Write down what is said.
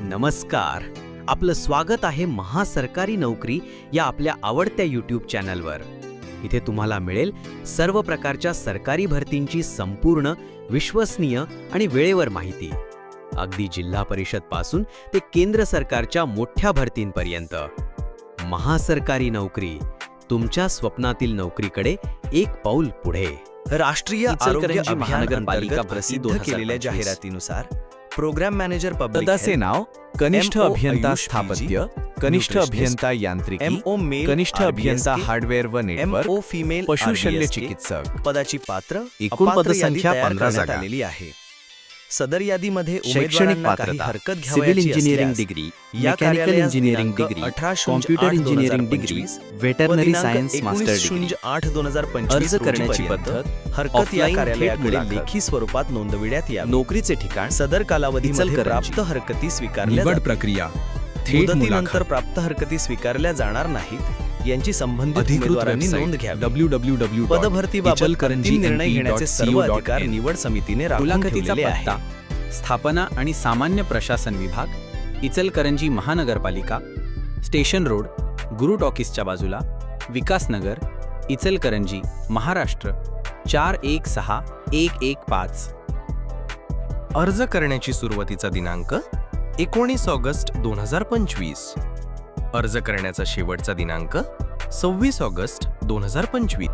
नमस्कार. आपलं स्वागत आहे महासरकारी नोकरी या आपल्या आवडत्या यूट्यूब चॅनलवर इथे तुम्हाला मिळेल सर्व प्रकारच्या सरकारी भरतींची संपूर्ण विश्वसनीय आणि वेळेवर माहिती. अगदी जिल्हा परिषदपासून ते केंद्र सरकारच्या मोठ्या भरतींपर्यंत. महासरकारी नोकरी तुमच्या स्वप्नातील नोकरीकडे एक पाऊल पुढे. राष्ट्रीय आरोग्य महानगरपालिका प्रसिद्ध 2025. केलेल्या जाहिरातीनुसार प्रोग्राम मॅनेजर पब्लिक पदाचे नाव कनिष्ठ अभियंता स्थापत्य कनिष्ठ अभियंता यांत्रिकी एमओ मेल कनिष्ठ अभियंता हार्डवेअर व नेटवर्क एमओ फिमेल पशुशल्य चिकित्सक पदाची पात्र एकूण पदसंख्या यादी तयार 15 करण्यात जागा. आलेली आहे सदर यादीमध्ये शैक्षणिक पात्रता हरकत सिव्हिल इंजिनिअरिंग डिग्री या मेकॅनिकल इंजिनिअरिंग डिग्री 18 शून्य computer engineering 2025 degree veterinary science 19 master degree शून्य आठ दोन हजार अर्ज पंचवीस करण्याची पद्धत हरकत या कार्यालयाकडे. लेखी स्वरूपात नोंदविण्यात यावी नोकरीचे ठिकाण सदर इचलकरंजी. प्राप्त हरकती स्वीकारल्या निवड. प्रक्रिया थेट मुदतीनंतर प्राप्त हरकती स्वीकारल्या जाणार नाहीत यांची संबंधित अधिकृत उमेदवारांनी नोंद घ्यावी. डब्ल्यू डब्ल्यू डब्ल्यू पदभरतीबाबत इचलकरंजी अंतिम निर्णय MP घेण्याचे dot सर्व अधिकार. निवड समितीने राखून ठेवलेले आहे पत्ता. स्थापना आणि सामान्य प्रशासन विभाग इचलकरंजी महानगरपालिका स्टेशन रोड गुरु टॉकीजच्या बाजूला विकासनगर इचलकरंजी महाराष्ट्र चार एक सहा एक एक पाच. अर्ज करण्याची सुरुवातीचा दिनांक एकोणीस ऑगस्ट दोन हजार पंचवीस. अर्ज करण्याचा शेवटचा दिनांक सव्वीस ऑगस्ट दोन हजार पंचवीस.